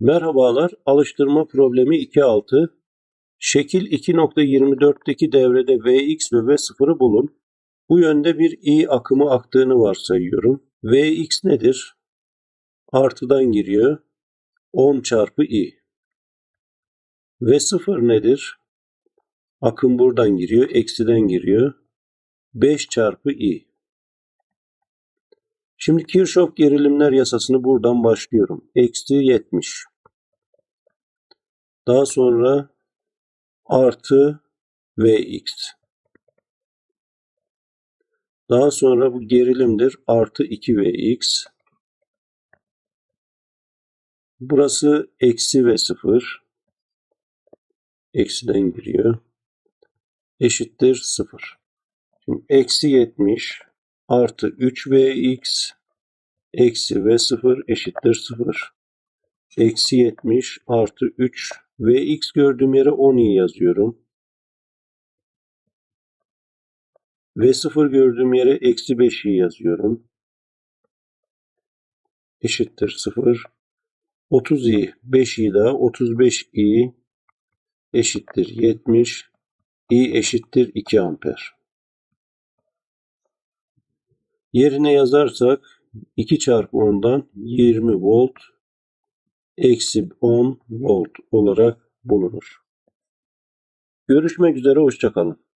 Merhabalar, alıştırma problemi 2.6. Şekil 2.24'teki devrede Vx ve V0'ı bulun. Bu yönde bir I akımı aktığını varsayıyorum. Vx nedir? Artıdan giriyor. 10 çarpı I. V0 nedir? Akım buradan giriyor, eksiden giriyor. 5 çarpı I. Şimdi Kirchhoff gerilimler yasasını buradan başlıyorum. Eksi 70. Daha sonra artı Vx. Daha sonra bu gerilimdir. Artı 2Vx. Burası eksi V0. Eksiden giriyor. Eşittir 0. Şimdi eksi 70 artı 3Vx eksi V0 eşittir 0. Eksi 70 artı 3 Vx gördüğüm yere 10i yazıyorum. V0 gördüğüm yere eksi 5i yazıyorum. Eşittir 0. 30i 5i daha 35i eşittir 70. i eşittir 2 amper. Yerine yazarsak 2 çarpı 10'dan 20 volt eksi 10 volt olarak bulunur. Görüşmek üzere, hoşçakalın.